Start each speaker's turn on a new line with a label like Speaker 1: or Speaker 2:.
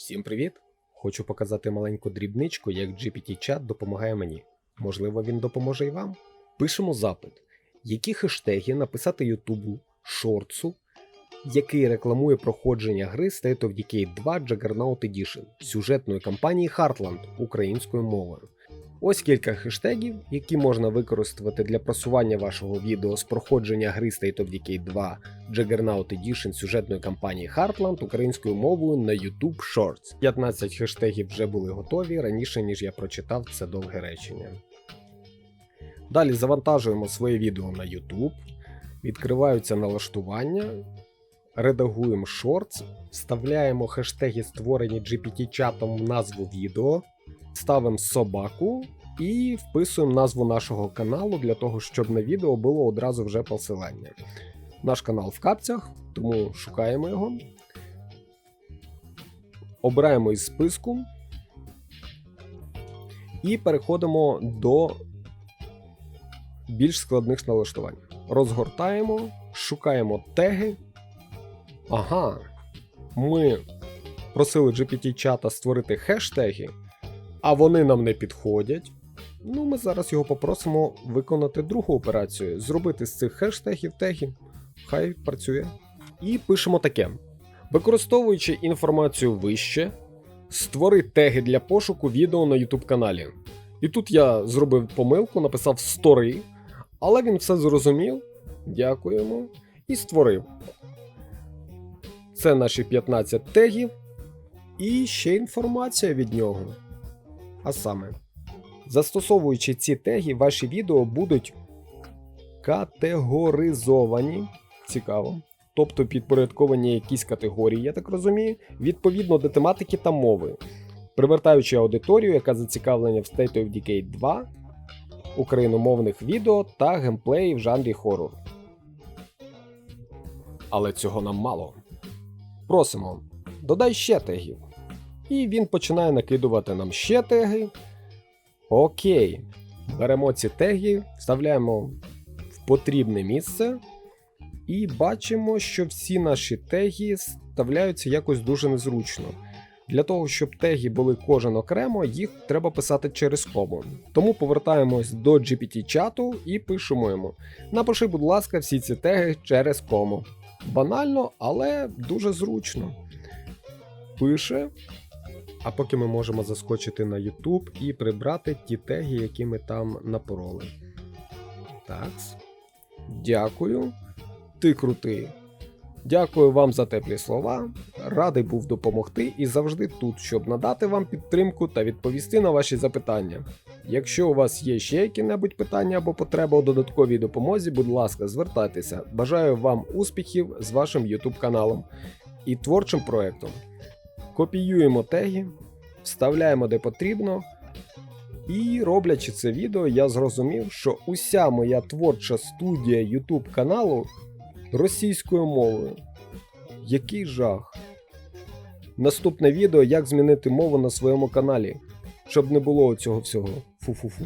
Speaker 1: Всім привіт! Хочу показати маленьку дрібничку, як GPT-чат допомагає мені. Можливо, він допоможе і вам. Пишемо запит, які хештеги написати Ютубу шортсу, який рекламує проходження гри State of Decay 2 Juggernaut Edition сюжетної кампанії Heartland українською мовою. Ось кілька хештегів, які можна використати для просування вашого відео з проходження гри State of Decay 2 Juggernaut Edition сюжетної кампанії Heartland українською мовою на YouTube Shorts. 15 хештегів вже були готові раніше, ніж я прочитав це довге речення. Далі завантажуємо своє відео на YouTube, відкриваються налаштування, редагуємо Shorts, вставляємо хештеги, створені GPT-чатом в назву відео, ставимо собаку і вписуємо назву нашого каналу для того, щоб на відео було одразу вже посилання. Наш канал в капцях, тому шукаємо його. Обираємо із списку і переходимо до більш складних налаштувань. Розгортаємо, шукаємо теги. Ага, ми просили GPT-чата створити хештеги, а вони нам не підходять. Ну, ми зараз його попросимо виконати другу операцію, зробити з цих хештегів теги. Хай працює. І пишемо таке: використовуючи інформацію вище, створи теги для пошуку відео на YouTube каналі. І тут я зробив помилку, написав стори, але він все зрозумів. Дякуємо. І створив. Це наші 15 тегів. І ще інформація від нього. А саме, застосовуючи ці теги, ваші відео будуть категоризовані. Цікаво. Тобто підпорядковані якісь категорії, я так розумію, відповідно до тематики та мови, привертаючи аудиторію, яка зацікавлена в State of Decay 2, україномовних відео та геймплеї в жанрі хорор. Але цього нам мало. Просимо, додай ще тегів. І він починає накидувати нам ще теги. Окей. Беремо ці теги, вставляємо в потрібне місце. І бачимо, що всі наші теги вставляються якось дуже незручно. Для того, щоб теги були кожен окремо, їх треба писати через кому. Тому повертаємось до GPT-чату і пишемо йому: напиши, будь ласка, всі ці теги через кому. Банально, але дуже зручно. Пише. А поки ми можемо заскочити на YouTube і прибрати ті теги, які ми там напороли. Такс. Дякую. Ти крутий. Дякую вам за теплі слова. Радий був допомогти і завжди тут, щоб надати вам підтримку та відповісти на ваші запитання. Якщо у вас є ще які-небудь питання або потреба у додатковій допомозі, будь ласка, звертайтеся. Бажаю вам успіхів з вашим YouTube каналом і творчим проектом. Копіюємо теги, вставляємо де потрібно. І роблячи це відео, я зрозумів, що уся моя творча студія YouTube каналу російською мовою. Який жах. Наступне відео, як змінити мову на своєму каналі, щоб не було цього всього. Фу-фу-фу.